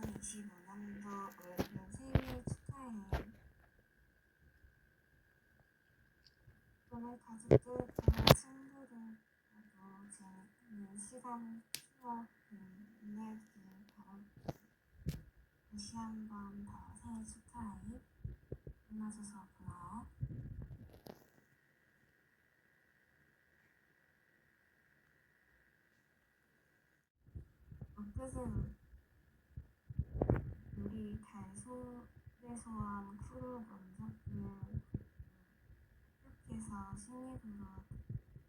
2025년도 올해 생일 축하해. 오늘 가족들과 친구들하고 재밌는 시간 추억 보내길 바랄게. 다시 한번 더 생일 축하해. 만나줘서 고마워. 달 소래소한 크루 먼저들 학교에서 신입으로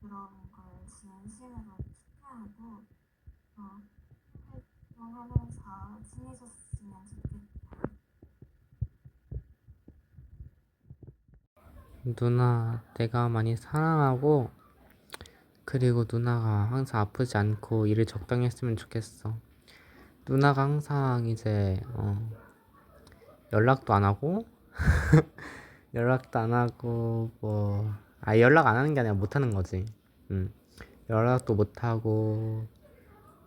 들어온 걸 진심으로 축하하고 더 활동하면서 친해졌으면 좋겠다. 누나, 내가 많이 사랑하고, 그리고 누나가 항상 아프지 않고 일을 적당히 했으면 좋겠어. 누나가 항상 이제, 어, 연락도 안 하고, 연락도 안 하고, 뭐, 아, 연락 안 하는 게 아니라 못 하는 거지. 응. 연락도 못 하고,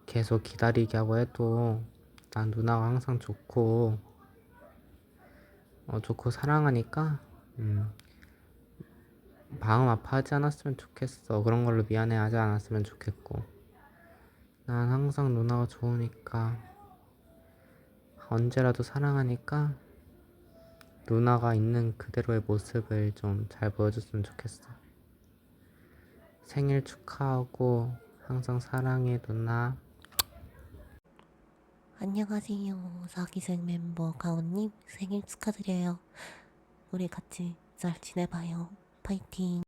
계속 기다리게 하고 해도, 난 누나가 항상 좋고, 어, 좋고 사랑하니까, 음, 마음 아파하지 않았으면 좋겠어. 그런 걸로 미안해하지 않았으면 좋겠고. 난 항상 누나가 좋으니까 언제라도 사랑하니까 누나가 있는 그대로의 모습을 좀 잘 보여줬으면 좋겠어. 생일 축하하고 항상 사랑해 누나. 안녕하세요. 사기생 멤버 가온님 생일 축하드려요. 우리 같이 잘 지내봐요. 파이팅.